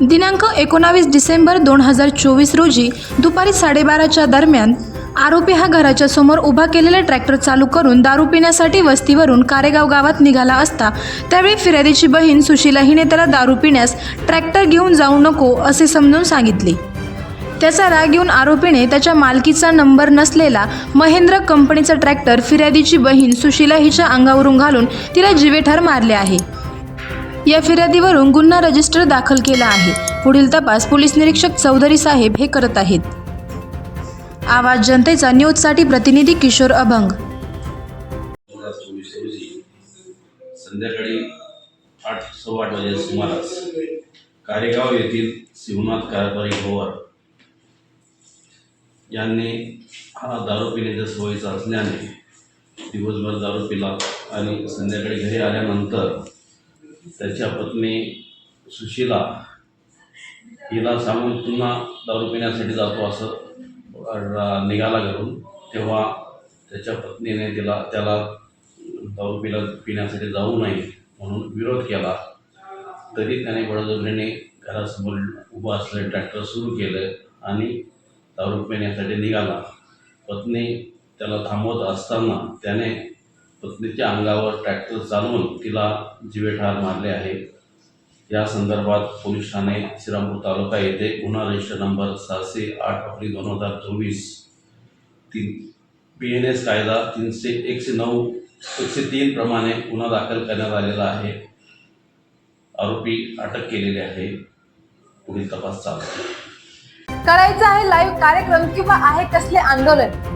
दिनांक एकोणावीस डिसेंबर दोन हजार चोवीस रोजी दुपारी साडेबाराच्या दरम्यान आरोपी हा घराच्या समोर उभा केलेला ट्रॅक्टर चालू करून दारू पिण्यासाठी वस्तीवरून कारेगाव गावात निघाला असता त्यावेळी फिर्यादीची बहीण सुशीला हिने त्याला दारू पिण्यास ट्रॅक्टर घेऊन जाऊ नको असे समजून सांगितले. त्याचा राग येऊन आरोपीने त्याच्या मालकीचा नंबर नसलेला महेंद्र कंपनीचा ट्रॅक्टर फिर्यादीची बहीण सुशीला हिच्या अंगावरून घालून तिला जिवेठार मारले आहे. या फिर्यादीवरून गुन्हा रजिस्टर दाखल केला आहे. पुढील तपास पोलीस निरीक्षक चौधरी साहेब हे करत आहेत. आवाज जनतेचा न्यूजसाठी प्रतिनिधी किशोर अभंग. संध्याकाळी आठ सव्वा आठ वाजेच्या सुमारास कारेगाव येथील शिवनाथ कारभारी भोवर यांनी हा दारू पिण्याच्या सवयीचा असल्याने दिवसभर दारू पिला आणि संध्याकाळी घरी आल्यानंतर त्याच्या पत्नी सुशीला हिला सांगून पुन्हा दारू पिण्यासाठी जातो असं निघाला घरून. तेव्हा त्याच्या पत्नीने तिला त्याला दारू पिला पिण्यासाठी जाऊ नये म्हणून विरोध केला. तरी त्याने बळजबरीने घरासमोर उभं असलेलं ट्रॅक्टर सुरू केलं आणि दारू पिण्यासाठी निघाला. पत्नी त्याला थांबवत असताना त्याने पत्नीच्या अंगावर ट्रॅक्टर चालवून तिला जिवेठार मारले आहे. या संदर्भात पोलीस ठाणे श्रीरामपूर तालुका येथे गुन्हा रजिस्टर नंबर सहाशे आठ एप्रिल दोन हजार चोवीस तीन पी एन एस कायदा तीनशे एकशे नऊ एकशे तीन प्रमाणे गुन्हा दाखल करण्यात आलेला आहे. आरोपी अटक केलेले आहे. पुढील तपास चालू. आहे करायचं आहे लाईव्ह कार्यक्रम किंवा आहे कसले आंदोलन?